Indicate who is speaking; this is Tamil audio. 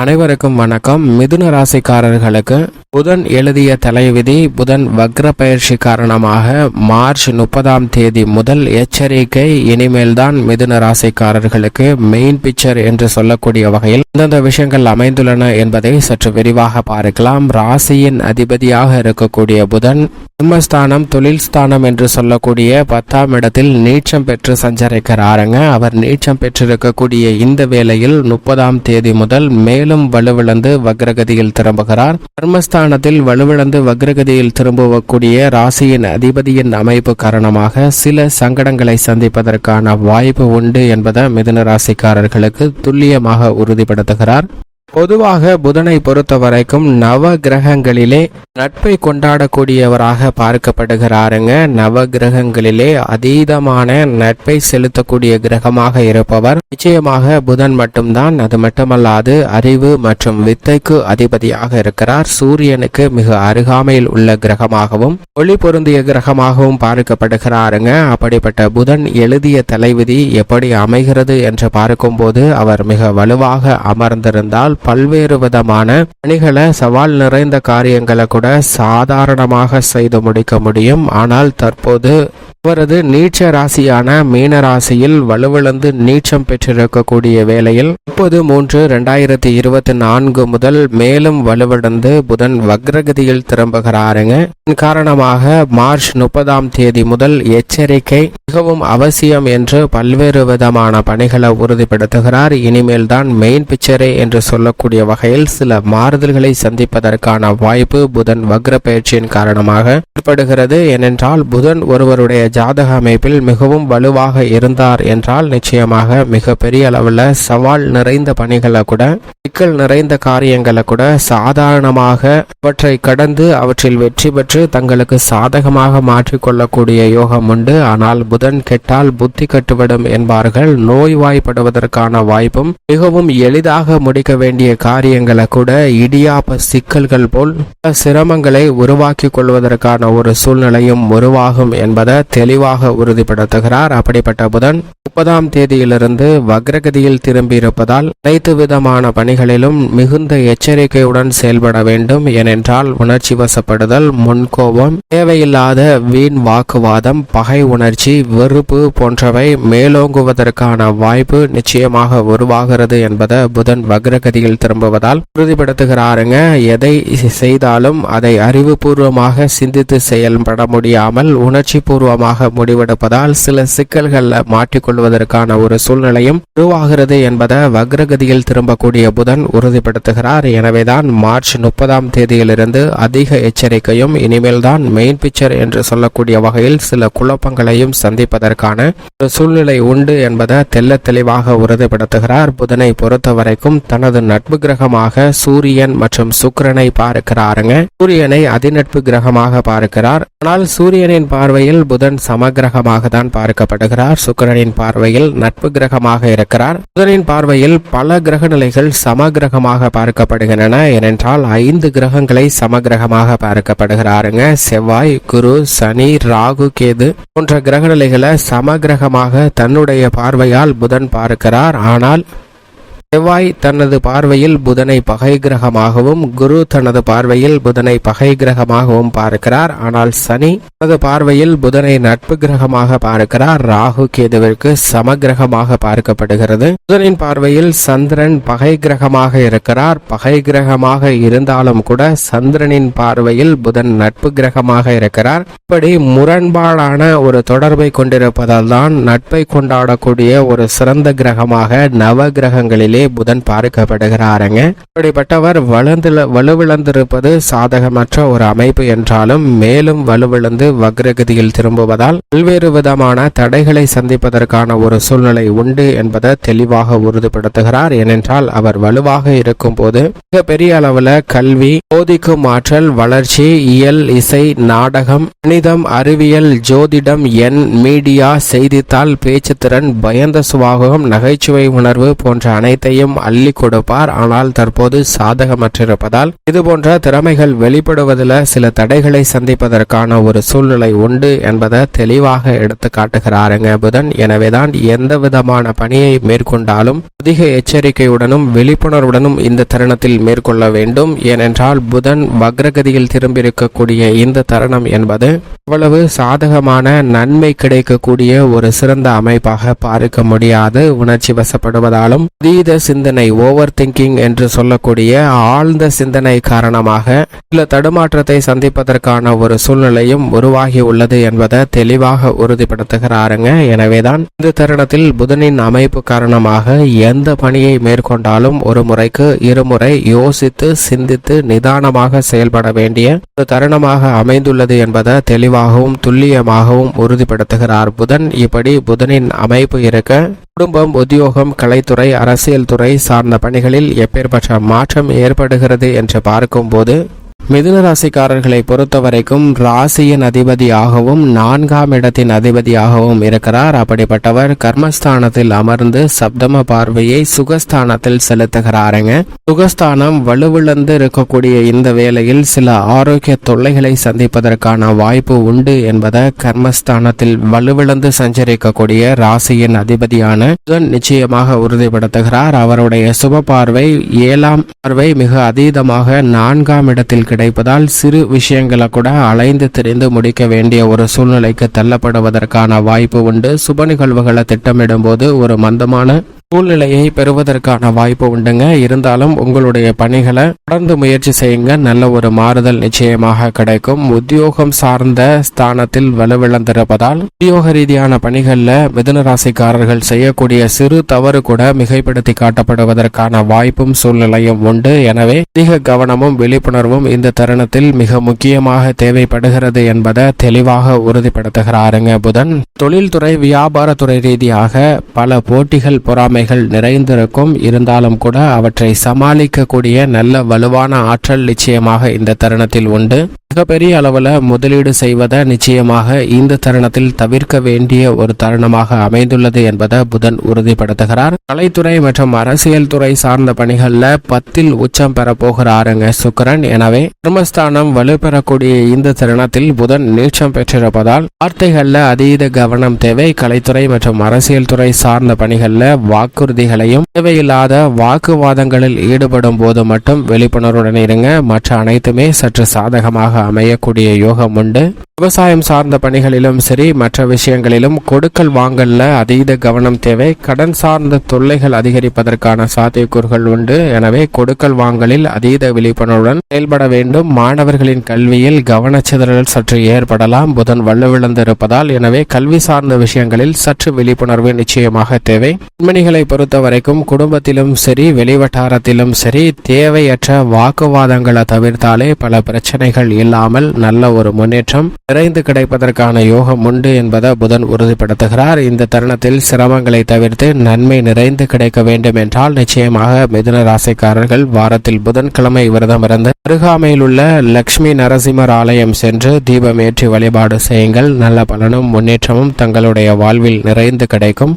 Speaker 1: அனைவருக்கும் வணக்கம். மிதுன ராசிக்காரர்களுக்கு புதன் எழுதிய தலைவிதி புதன் வக்ர பயிற்சி காரணமாக மார்ச் முப்பதாம் தேதி முதல் எச்சரிக்கை இனிமேல்தான் மிதுன ராசிக்காரர்களுக்கு மெயின் பிக்சர் என்று சொல்லக்கூடிய வகையில் எந்தெந்த விஷயங்கள் அமைந்துள்ளன என்பதை சற்று விரிவாக பார்க்கலாம். ராசியின் அதிபதியாக இருக்கக்கூடிய புதன் சிம்மஸ்தானம் தொழில் ஸ்தானம் என்று சொல்லக்கூடிய பத்தாம் இடத்தில் நீச்சம் பெற்று சஞ்சரிக்கிறாருங்க. அவர் நீச்சம் பெற்றிருக்கக்கூடிய இந்த வேளையில் முப்பதாம் தேதி முதல் மே மேலும் வலுவிழந்து வக்ரகதியில் திரும்புகிறார். கர்மஸ்தானத்தில் வலுவிழந்து வக்ரகதியில் திரும்பக்கூடிய ராசியின் அதிபதியின் அமைப்பு காரணமாக சில சங்கடங்களை சந்திப்பதற்கான வாய்ப்பு உண்டு என்பதை மிதுன ராசிக்காரர்களுக்கு துல்லியமாக உறுதிப்படுத்துகிறார். பொதுவாக புதனை பொறுத்த வரைக்கும் நவ கிரகங்களிலே நட்பை கொண்டாடக்கூடியவராக பார்க்கப்படுகிறாருங்க. நவ கிரகங்களிலே அதீதமான நட்பை செலுத்தக்கூடிய கிரகமாக இருப்பவர் நிச்சயமாக புதன் மட்டும்தான். அது மட்டுமல்லாது அறிவு மற்றும் வித்தைக்கு அதிபதியாக இருக்கிறார். சூரியனுக்கு மிக அருகாமையில் உள்ள கிரகமாகவும் ஒளி பொருந்திய கிரகமாகவும் பார்க்கப்படுகிறாருங்க. அப்படிப்பட்ட புதன் எழுதிய தலைவிதி எப்படி அமைகிறது என்று பார்க்கும்போது அவர் மிக வலுவாக அமர்ந்திருந்தால் பல்வேறு விதமான பணிகளை சவால் நிறைந்த காரியங்களை கூட சாதாரணமாக செய்து முடிக்க முடியும். ஆனால் தற்போது அவரது நீச்ச ராசியான மீன ராசியில் வலுவிழந்து நீச்சம் பெற்றிருக்கக்கூடிய வேளையில் முப்பது மூன்று ரெண்டாயிரத்தி இருபத்தி நான்கு முதல் மேலும் வலுவிழந்து புதன் வக்ரகதியில் திரும்புகிறாருங்க. காரணமாக மார்ச் முப்பதாம் தேதி முதல் எச்சரிக்கை மிகவும் அவசியம் என்று பல்வேறு விதமான பணிகளை உறுதிப்படுத்துகிறார். இனிமேல் தான் மெயின் பிக்சரே என்று சொல்லக்கூடிய வகையில் சில மாறுதல்களை சந்திப்பதற்கான வாய்ப்பு புதன் வக்ர பயிற்சியின் காரணமாக ஏற்படுகிறது. ஏனென்றால் புதன் ஒருவருடைய ஜாதக அமைப்பில் மிகவும் வலுவாக இருந்தார் என்றால் நிச்சயமாக மிக பெரிய அளவில் சவால் நிறைந்த பணிகளை கூட சிக்கல் நிறைந்த காரியங்களை கூட சாதாரணமாக அவற்றை கடந்து அவற்றில் வெற்றி பெற்று தங்களுக்கு சாதகமாக மாற்றிக்கொள்ளக்கூடிய யோகம் உண்டு. ஆனால் புதன் கெட்டால் புத்தி கட்டுவிடும் என்பார்கள். நோய்வாய்ப்படுவதற்கான வாய்ப்பும் மிகவும் எளிதாக முடிக்க வேண்டிய காரியங்களை கூட இடியாப்ப சிக்கல்கள் போல் சிரமங்களை உருவாக்கி கொள்வதற்கான ஒரு சூழ்நிலையும் உருவாகும் என்பதை தெளிவாக உறுதிப்படுத்துகிறார். அப்படிப்பட்ட புதன் முப்பதாம் தேதியிலிருந்து வக்ரகதியில் திரும்பியிருப்பதால் அனைத்து விதமான பணிகளிலும் மிகுந்த எச்சரிக்கையுடன் செயல்பட வேண்டும். ஏனென்றால் உணர்ச்சி வசப்படுதல் முன்கோபம் தேவையில்லாத வீண் வாக்குவாதம் பகை உணர்ச்சி வெறுப்பு போன்றவை மேலோங்குவதற்கான வாய்ப்பு நிச்சயமாக உருவாகிறது என்பதை புதன் வக்ரகதியில் திரும்புவதால் உறுதிப்படுத்துகிறாருங்க. எதை செய்தாலும் அதை அறிவுபூர்வமாக சிந்தித்து செயல்பட முடியாமல் உணர்ச்சி பூர்வமாக முடிவெடுப்பதால் சில சிக்கல்களில் மாட்டிக்கொள்வதற்கான ஒரு சூழ்நிலையும் உருவாகிறது என்பதை வக்ரகதியில் திரும்பக்கூடிய புதன் உறுதிப்படுத்துகிறார். எனவேதான் மார்ச் முப்பதாம் தேதியிலிருந்து அதிக எச்சரிக்கையும் இனிமேல் தான் மெயின் பிக்சர் என்று சொல்லக்கூடிய வகையில் சில குழப்பங்களையும் சந்திப்பதற்கான ஒரு சூழ்நிலை உண்டு என்பதை தெல்ல தெளிவாக உறுதிப்படுத்துகிறார். புதனை பொறுத்த வரைக்கும் தனது நட்பு கிரகமாக சூரியன் மற்றும் சுக்கிரனை பார்க்கிறாருங்க. சூரியனை அதிநட்பு கிரகமாக பார்க்கிறார். ஆனால் சூரியனின் பார்வையில் புதன் சமகிரகமாக தான் பார்க்கப்படுகிறார். சுக்கிரனின் பார்வையில் நட்பு கிரகமாக இருக்கிறார். புதனின் பார்வையில் பல கிரக நிலைகள் சமகிரகமாக பார்க்கப்படுகின்றன. ஏனென்றால் ஐந்து கிரகங்களை சமகிரகமாக பாருங்க. செவ்வாய் குரு சனி ராகு கேது போன்ற கிரகநிலைகளை சமகிரகமாக தன்னுடைய பார்வையால் புதன் பார்க்கிறார். ஆனால் செவ்வாய் தனது பார்வையில் புதனை பகை கிரகமாகவும் குரு தனது பார்வையில் புதனை பகை கிரகமாகவும் பார்க்கிறார். ஆனால் சனி தனது பார்வையில் புதனை நட்பு கிரகமாக பார்க்கிறார். ராகு கேதுவிற்கு சமகிரகமாக பார்க்கப்படுகிறது. புதனின் பார்வையில் சந்திரன் பகை கிரகமாக இருக்கிறார். பகை கிரகமாக இருந்தாலும் கூட சந்திரனின் பார்வையில் புதன் நட்பு கிரகமாக இருக்கிறார். இப்படி முரண்பாடான ஒரு தொடர்பை கொண்டிருப்பதால் தான் நட்பை கொண்டாடக்கூடிய ஒரு சிறந்த கிரகமாக நவ கிரகங்களிலே புதன் பார்க்கப்படுகிறாருங்க இப்படிப்பட்டவர் வளர்ந்து வலுவிழந்திருப்பது சாதகமற்ற ஒரு அமைப்பு என்றாலும் மேலும் வலுவிழந்து வக்ரகதியில் திரும்புவதால் பல்வேறு விதமான தடைகளை சந்திப்பதற்கான ஒரு சூழ்நிலை உண்டு என்பதை தெளிவாக உறுதிப்படுத்துகிறார். ஏனென்றால் அவர் வலுவாக இருக்கும் போது மிக பெரிய அளவுல கல்வி போதிக்கும் ஆற்றல் வளர்ச்சி இயல் இசை நாடகம் கணிதம் அறிவியல் ஜோதிடம் எண் மீடியா செய்தித்தாள் பேச்சுத்திறன் பயந்த சுவாகம் நகைச்சுவை உணர்வு போன்ற அனைத்தையும் அனைத்தையும் அள்ளி கொடுப்பார். ஆனால் தற்போது சாதகமற்றிருப்பதால் இதுபோன்ற திறமைகள் வெளிப்படுவதில் சில தடைகளை சந்திப்பதற்கான ஒரு சூழ்நிலை உண்டு என்பதை தெளிவாக எடுத்து காட்டுகிறாருங்க புதன். எனவேதான் எந்த விதமான பணியை மேற்கொண்டாலும் அதிக எச்சரிக்கையுடனும் விழிப்புணர்வுடனும் இந்த தருணத்தில் மேற்கொள்ள வேண்டும். ஏனென்றால் புதன் வக்ரகதியில் திரும்பியிருக்கக்கூடிய இந்த தருணம் என்பது அவ்வளவு சாதகமான நன்மை கிடைக்கக்கூடிய ஒரு சிறந்த அமைப்பாக பார்க்க முடியாது. உணர்ச்சி வசப்படுவதாலும் அதீத சிந்தனை ஓவர் திங்கிங் என்று சொல்லக்கூடிய ஆழ்ந்த சிந்தனை காரணமாக சில தடுமாற்றத்தை சந்திப்பதற்கான ஒரு சூழ்நிலையும் உருவாகி உள்ளது என்பதை தெளிவாக உறுதிப்படுத்துகிறாருங்க. எனவேதான் இந்த தருணத்தில் புதனின் அமைப்பு காரணமாக எந்த பணியை மேற்கொண்டாலும் ஒரு முறைக்கு இருமுறை யோசித்து சிந்தித்து நிதானமாக செயல்பட வேண்டிய ஒரு தருணமாக அமைந்துள்ளது என்பதை தெளிவாகவும் துல்லியமாகவும் உறுதிப்படுத்துகிறார் புதன். இப்படி புதனின் அமைப்பு இருக்க குடும்பம் உத்தியோகம் கலைத்துறை அரசியல் துறை சார்ந்த பணிகளில் எப்பேற்பட்ட மாற்றம் ஏற்படுகிறது என்று பார்க்கும்போது மிதுன ராசிக்காரர்களை பொறுத்தவரைக்கும் ராசியின் அதிபதியாகவும் நான்காம் இடத்தின் அதிபதியாகவும் இருக்கிறார். அப்படிப்பட்டவர் கர்மஸ்தானத்தில் அமர்ந்து சப்தம பார்வையை சுகஸ்தானத்தில் செலுத்துகிறாருங்க. சுகஸ்தானம் வலுவிழந்து இருக்கக்கூடிய இந்த வேளையில் சில ஆரோக்கிய தொல்லைகளை சந்திப்பதற்கான வாய்ப்பு உண்டு என்பதை கர்மஸ்தானத்தில் வலுவிழந்து சஞ்சரிக்கக்கூடிய ராசியின் அதிபதியான புதன் நிச்சயமாக உறுதிப்படுத்துகிறார். அவருடைய சுப பார்வை ஏழாம் பார்வை மிக அதீதமாக நான்காம் இடத்தில் கிடைப்பதால் சிறு விஷயங்களை கூட அலைந்து திரிந்து முடிக்க வேண்டிய ஒரு சூழ்நிலைக்கு தள்ளப்படுவதற்கான வாய்ப்பு உண்டு. சுப நிகழ்வுகளை திட்டமிடும் போது ஒரு மந்தமான சூழ்நிலையை பெறுவதற்கான வாய்ப்பு உண்டுங்க. இருந்தாலும் உங்களுடைய பணிகளை தொடர்ந்து முயற்சி செய்யுங்க. நல்ல ஒரு மாறுதல் நிச்சயமாக கிடைக்கும். உத்தியோகம் சார்ந்த ஸ்தானத்தில் வலுவிழந்திருப்பதால் உத்தியோக ரீதியான பணிகளில் மிதுன ராசிக்காரர்கள் செய்யக்கூடிய சிறு தவறு கூட மிகைப்படுத்தி காட்டப்படுவதற்கான வாய்ப்பும் சூழ்நிலையும் உண்டு. எனவே அதிக கவனமும் விழிப்புணர்வும் இந்த தருணத்தில் மிக முக்கியமாக தேவைப்படுகிறது என்பதை தெளிவாக உறுதிப்படுத்துகிறாருங்க புதன். தொழில்துறை வியாபாரத்துறை ரீதியாக பல போட்டிகள் பொறாமை பொறாமைகள் நிறைந்திருக்கும். இருந்தாலும் கூட அவற்றை சமாளிக்கக்கூடிய நல்ல வலுவான ஆற்றல் நிச்சயமாக இந்த தருணத்தில் உண்டு. மிகப்பெரிய அளவில் முதலீடு செய்வதை நிச்சயமாக இந்த தருணத்தில் தவிர்க்க வேண்டிய ஒரு தருணமாக அமைந்துள்ளது என்பதை புதன் உறுதிப்படுத்துகிறார். கலைத்துறை மற்றும் அரசியல் துறை சார்ந்த பணிகளில் பத்தில் உச்சம் பெறப்போகிறாருங்க சுக்கரன். எனவே கர்மஸ்தானம் வலுப்பெறக்கூடிய இந்த தருணத்தில் புதன் நீச்சம் பெற்றிருப்பதால் வார்த்தைகளில் அதீத கவனம் தேவை. கலைத்துறை மற்றும் அரசியல் துறை சார்ந்த பணிகளில் வாக்குறுதிகளையும் தேவையில்லாத வாக்குவாதங்களில் ஈடுபடும் போது மட்டும் விழிப்புணர்வுடன் இருங்க. மற்ற அனைத்துமே சற்று சாதகமாக அமையக்கூடிய யோகம் உண்டு. விவசாயம் சார்ந்த பணிகளிலும் சரி மற்ற விஷயங்களிலும் கொடுக்கல் வாங்கல்ல அதீத கவனம் தேவை. கடன் சார்ந்த தொல்லைகள் அதிகரிப்பதற்கான சாத்தியக்கூறுகள் உண்டு. எனவே கொடுக்கல் வாங்கலில் அதீத விழிப்புணர்வுடன் செயல்பட வேண்டும். மாணவர்களின் கல்வியில் கவனச்சிதறல் சற்று ஏற்படலாம். புதன் வலுவிழந்திருப்பதால் எனவே கல்வி சார்ந்த விஷயங்களில் சற்று விழிப்புணர்வு நிச்சயமாக தேவை. பெண்மணிகளை பொறுத்த வரைக்கும் குடும்பத்திலும் சரி வெளிவட்டாரத்திலும் சரி தேவையற்ற வாக்குவாதங்களை தவிர்த்தாலே பல பிரச்சனைகள் இல்லாமல் நல்ல ஒரு முன்னேற்றம் நிறைந்து கிடைப்பதற்கான யோகம் உண்டு என்பதை புதன் உறுதிப்படுத்துகிறார். இந்த தருணத்தில் சிரமங்களை தவிர்த்து நன்மை நிறைந்து கிடைக்க வேண்டும் என்றால் நிச்சயமாக மிதுன ராசிக்காரர்கள் வாரத்தில் புதன்கிழமை விரதம் இருந்து அருகாமையில் உள்ள லக்ஷ்மி நரசிம்மர் ஆலயம் சென்று தீபமேற்றி வழிபாடு செய்யுங்கள். நல்ல பலனும் முன்னேற்றமும் தங்களுடைய வாழ்வில் நிறைந்து கிடைக்கும்.